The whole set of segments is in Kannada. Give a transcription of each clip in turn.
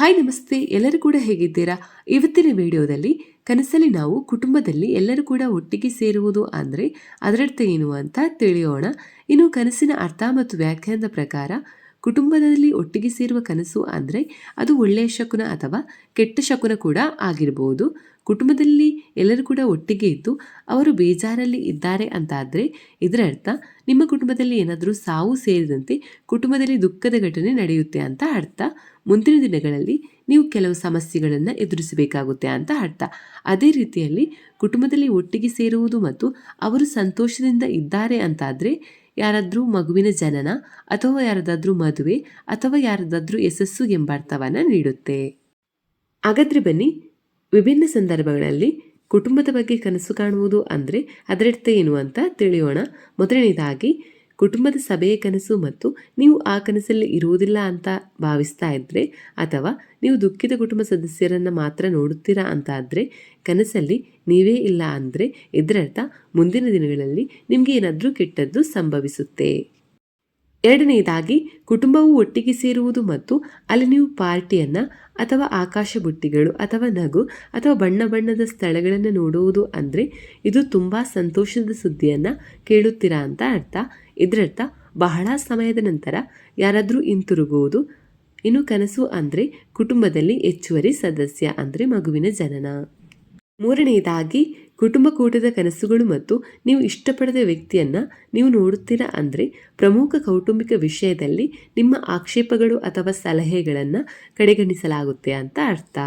ಹಾಯ್ ನಮಸ್ತೆ, ಎಲ್ಲರೂ ಕೂಡ ಹೇಗಿದ್ದೀರಾ? ಇವತ್ತಿನ ವಿಡಿಯೋದಲ್ಲಿ ಕನಸಲ್ಲಿ ನಾವು ಕುಟುಂಬದಲ್ಲಿ ಎಲ್ಲರೂ ಕೂಡ ಒಟ್ಟಿಗೆ ಸೇರುವುದು ಅಂದರೆ ಅದರರ್ಥ ಏನು ಅಂತ ತಿಳಿಯೋಣ. ಇನ್ನು ಕನಸಿನ ಅರ್ಥ ಮತ್ತು ವ್ಯಾಖ್ಯಾನದ ಪ್ರಕಾರ ಕುಟುಂಬದಲ್ಲಿ ಒಟ್ಟಿಗೆ ಸೇರುವ ಕನಸು ಅಂದರೆ ಅದು ಒಳ್ಳೆಯ ಶಕುನ ಅಥವಾ ಕೆಟ್ಟ ಶಕುನ ಕೂಡ ಆಗಿರಬಹುದು ಕುಟುಂಬದಲ್ಲಿ ಎಲ್ಲರೂ ಕೂಡ ಒಟ್ಟಿಗೆ ಇದ್ದು ಅವರು ಬೇಜಾರಲ್ಲಿ ಇದ್ದಾರೆ ಅಂತಾದರೆ ಇದರ ಅರ್ಥ ನಿಮ್ಮ ಕುಟುಂಬದಲ್ಲಿ ಏನಾದರೂ ಸಾವು ಸೇರಿದಂತೆ ಕುಟುಂಬದಲ್ಲಿ ದುಃಖದ ಘಟನೆ ನಡೆಯುತ್ತೆ ಅಂತ ಅರ್ಥ. ಮುಂದಿನ ದಿನಗಳಲ್ಲಿ ನೀವು ಕೆಲವು ಸಮಸ್ಯೆಗಳನ್ನು ಎದುರಿಸಬೇಕಾಗುತ್ತೆ ಅಂತ ಅರ್ಥ. ಅದೇ ರೀತಿಯಲ್ಲಿ ಕುಟುಂಬದಲ್ಲಿ ಒಟ್ಟಿಗೆ ಸೇರುವುದು ಮತ್ತು ಅವರು ಸಂತೋಷದಿಂದ ಇದ್ದಾರೆ ಅಂತಾದರೆ ಯಾರಾದರೂ ಮಗುವಿನ ಜನನ ಅಥವಾ ಯಾರದಾದ್ರೂ ಮದುವೆ ಅಥವಾ ಯಾರದಾದ್ರೂ ಯಶಸ್ಸು ಎಂಬ ಅರ್ಥವನ್ನು ನೀಡುತ್ತೆ. ಹಾಗಾದರೆ ಬನ್ನಿ, ವಿಭಿನ್ನ ಸಂದರ್ಭಗಳಲ್ಲಿ ಕುಟುಂಬದ ಬಗ್ಗೆ ಕನಸು ಕಾಣುವುದು ಅಂದರೆ ಅದರರ್ಥ ಏನು ಅಂತ ತಿಳಿಯೋಣ. ಮೊದಲನೇದಾಗಿ ಕುಟುಂಬದ ಸಭೆಯ ಕನಸು ಮತ್ತು ನೀವು ಆ ಕನಸಲ್ಲಿ ಇರುವುದಿಲ್ಲ ಅಂತ ಭಾವಿಸ್ತಾ ಇದ್ದರೆ ಅಥವಾ ನೀವು ದುಃಖಿತ ಕುಟುಂಬ ಸದಸ್ಯರನ್ನು ಮಾತ್ರ ನೋಡುತ್ತೀರಾ ಅಂತ ಆದರೆ ಕನಸಲ್ಲಿ ನೀವೇ ಇಲ್ಲ ಅಂದರೆ ಇದರರ್ಥ ಮುಂದಿನ ದಿನಗಳಲ್ಲಿ ನಿಮಗೆ ಏನಾದರೂ ಕೆಟ್ಟದ್ದು ಸಂಭವಿಸುತ್ತೆ. ಎರಡನೆಯದಾಗಿ ಕುಟುಂಬವು ಒಟ್ಟಿಗೆ ಸೇರುವುದು ಮತ್ತು ಅಲ್ಲಿ ನೀವು ಪಾರ್ಟಿಯನ್ನು ಅಥವಾ ಆಕಾಶ ಬುಟ್ಟಿಗಳು ಅಥವಾ ನಗು ಅಥವಾ ಬಣ್ಣ ಬಣ್ಣದ ಸ್ಥಳಗಳನ್ನು ನೋಡುವುದು ಅಂದರೆ ಇದು ತುಂಬ ಸಂತೋಷದ ಸುದ್ದಿಯನ್ನು ಕೇಳುತ್ತೀರಾ ಅಂತ ಅರ್ಥ. ಇದರರ್ಥ, ಬಹಳ ಸಮಯದ ನಂತರ ಯಾರಾದರೂ ಹಿಂತಿರುಗುವುದು, ಇನ್ನು ಕನಸು ಅಂದರೆ ಕುಟುಂಬದಲ್ಲಿ ಹೆಚ್ಚುವರಿ ಸದಸ್ಯ ಅಂದರೆ ಮಗುವಿನ ಜನನ. ಮೂರನೆಯದಾಗಿ ಕುಟುಂಬ ಕೂಟದ ಕನಸುಗಳು ಮತ್ತು ನೀವು ಇಷ್ಟಪಡದ ವ್ಯಕ್ತಿಯನ್ನು ನೀವು ನೋಡುತ್ತೀರಾ ಅಂದರೆ ಪ್ರಮುಖ ಕೌಟುಂಬಿಕ ವಿಷಯದಲ್ಲಿ ನಿಮ್ಮ ಆಕ್ಷೇಪಗಳು ಅಥವಾ ಸಲಹೆಗಳನ್ನು ಕಡೆಗಣಿಸಲಾಗುತ್ತೆ ಅಂತ ಅರ್ಥ.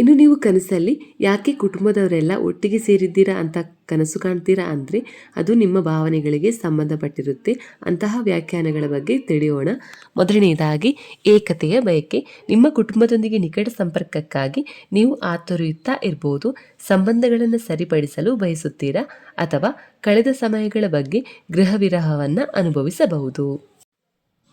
ಇನ್ನು ನೀವು ಕನಸಲ್ಲಿ ಯಾಕೆ ಕುಟುಂಬದವರೆಲ್ಲ ಒಟ್ಟಿಗೆ ಸೇರಿದ್ದೀರಾ ಅಂತ ಕನಸು ಕಾಣ್ತೀರಾ ಅಂದರೆ ಅದು ನಿಮ್ಮ ಭಾವನೆಗಳಿಗೆ ಸಂಬಂಧಪಟ್ಟಿರುತ್ತೆ. ಅಂತಹ ವ್ಯಾಖ್ಯಾನಗಳ ಬಗ್ಗೆ ತಿಳಿಯೋಣ. ಮೊದಲನೆಯದಾಗಿ ಏಕತೆಯ ಬಯಕೆ. ನಿಮ್ಮ ಕುಟುಂಬದೊಂದಿಗೆ ನಿಕಟ ಸಂಪರ್ಕಕ್ಕಾಗಿ ನೀವು ಆತೊರೆಯುತ್ತಾ ಇರಬಹುದು ಸಂಬಂಧಗಳನ್ನು ಸರಿಪಡಿಸಲು ಬಯಸುತ್ತೀರಾ ಅಥವಾ ಕಳೆದ ಸಮಯಗಳ ಬಗ್ಗೆ ಗೃಹ ವಿರಹವನ್ನು ಅನುಭವಿಸಬಹುದು.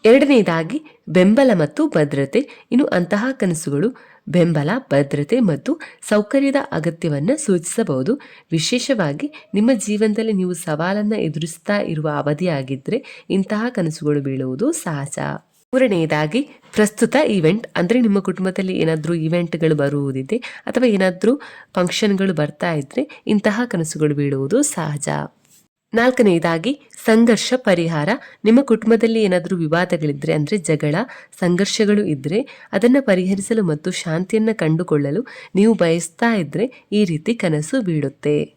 ಎರಡನೆಯದಾಗಿ ಬೆಂಬಲ ಮತ್ತು ಭದ್ರತೆ. ಇನ್ನು ಅಂತಹ ಕನಸುಗಳು, ಬೆಂಬಲ, ಭದ್ರತೆ ಮತ್ತು ಸೌಕರ್ಯದ ಅಗತ್ಯವನ್ನು ಸೂಚಿಸಬಹುದು. ವಿಶೇಷವಾಗಿ, ನಿಮ್ಮ ಜೀವನದಲ್ಲಿ ನೀವು ಸವಾಲನ್ನು ಎದುರಿಸ್ತಾ ಇರುವ ಅವಧಿಯಾಗಿದ್ದರೆ ಇಂತಹ ಕನಸುಗಳು ಬೀಳುವುದು ಸಹಜ. ಮೂರನೆಯದಾಗಿ ಪ್ರಸ್ತುತ ಈವೆಂಟ್ ಅಂದರೆ ನಿಮ್ಮ ಕುಟುಂಬದಲ್ಲಿ ಏನಾದರೂ ಈವೆಂಟ್ಗಳು ಬರುವುದಿದೆ ಅಥವಾ ಏನಾದರೂ ಫಂಕ್ಷನ್ಗಳು ಬರ್ತಾ ಇದ್ದರೆ ಇಂತಹ ಕನಸುಗಳು ಬೀಳುವುದು ಸಹಜ. ನಾಲ್ಕನೆಯದಾಗಿ ಸಂಘರ್ಷ ಪರಿಹಾರ. ನಿಮ್ಮ ಕುಟುಂಬದಲ್ಲಿ ಏನಾದರೂ ವಿವಾದಗಳಿದ್ರೆ, ಅಂದರೆ ಜಗಳ, ಸಂಘರ್ಷಗಳು ಇದ್ದರೆ ಅದನ್ನು ಪರಿಹರಿಸಲು ಮತ್ತು ಶಾಂತಿಯನ್ನು ಕಂಡುಕೊಳ್ಳಲು ನೀವು ಬಯಸ್ತಾ ಇದ್ದರೆ ಈ ರೀತಿ ಕನಸು ಬೀಳುತ್ತೆ.